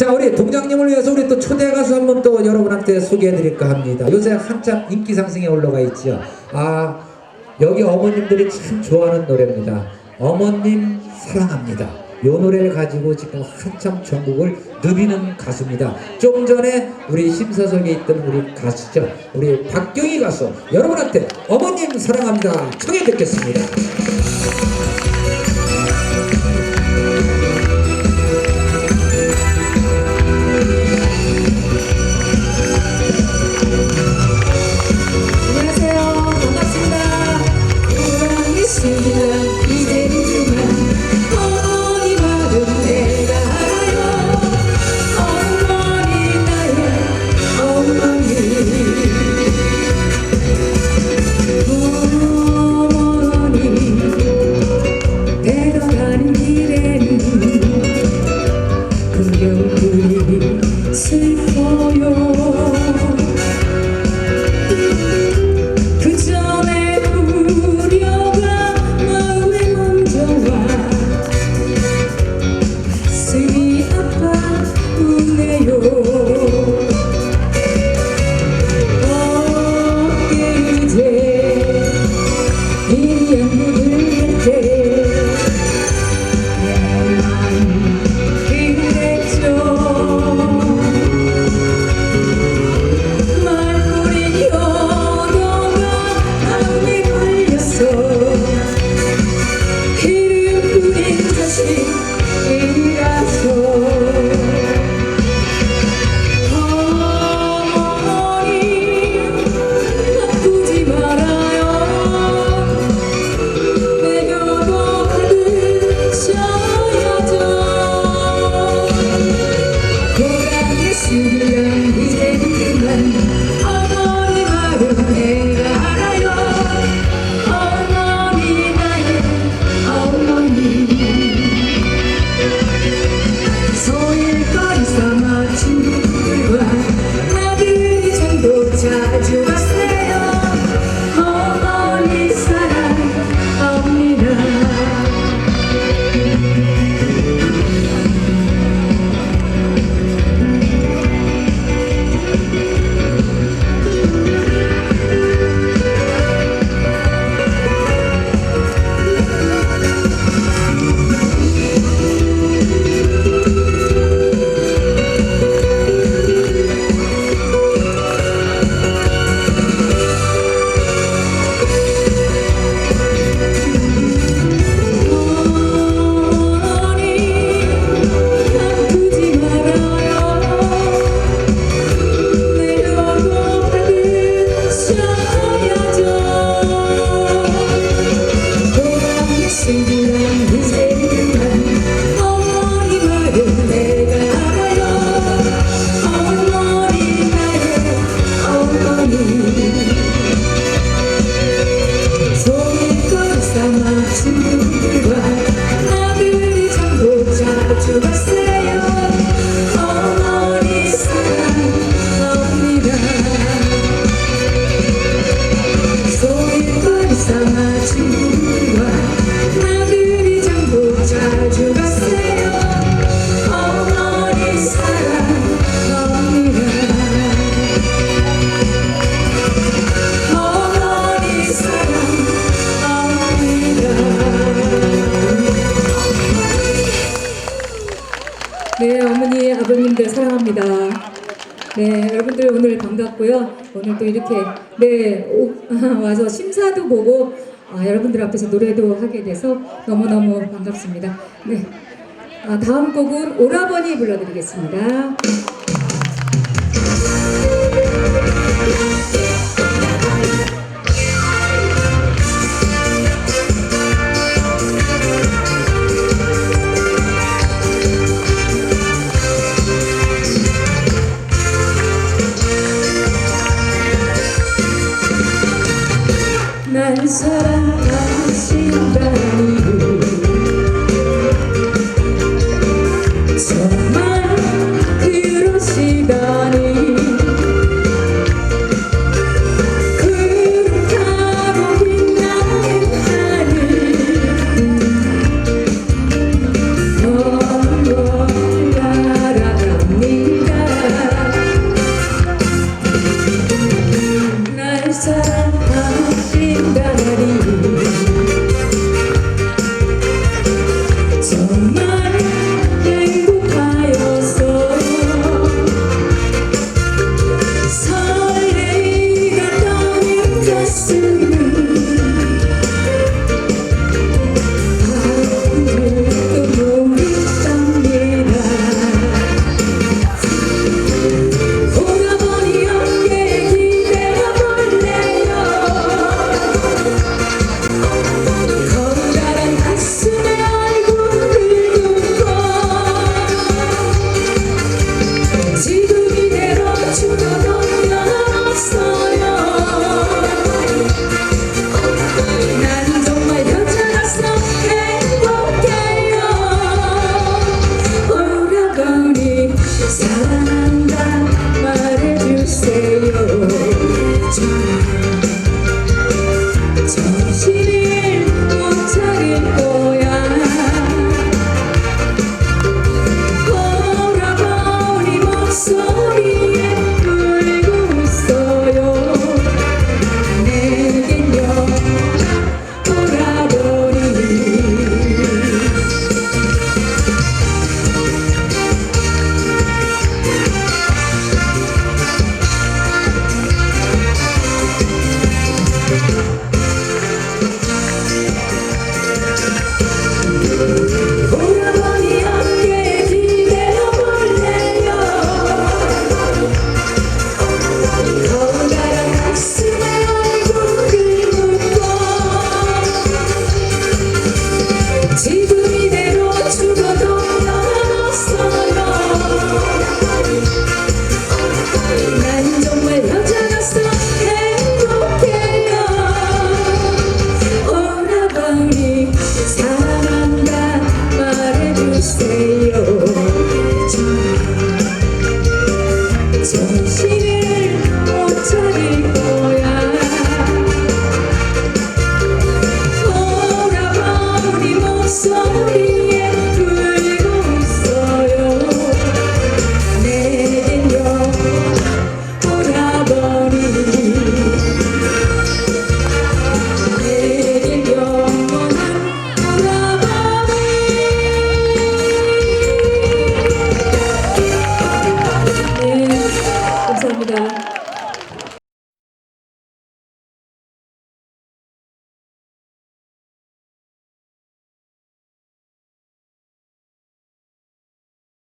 자 우리 동장님을 위해서 우리 또 초대 가수 한 번 또 여러분한테 소개해드릴까 합니다. 요새 한참 인기 상승에 올라가 있죠. 아 여기 어머님들이 참 좋아하는 노래입니다. 어머님 사랑합니다. 요 노래를 가지고 지금 한참 전국을 누비는 가수입니다. 좀 전에 우리 심사석에 있던 우리 가수죠. 우리 박경희 가수 여러분한테 어머님 사랑합니다. 청해 듣겠습니다. 슬퍼요 네, 어머니, 아버님들 사랑합니다. 네, 여러분들 오늘 반갑고요. 오늘 또 이렇게 네 오, 와서 심사도 보고 아, 여러분들 앞에서 노래도 하게 돼서 너무너무 반갑습니다. 네, 아, 다음 곡은 오라버니 불러드리겠습니다.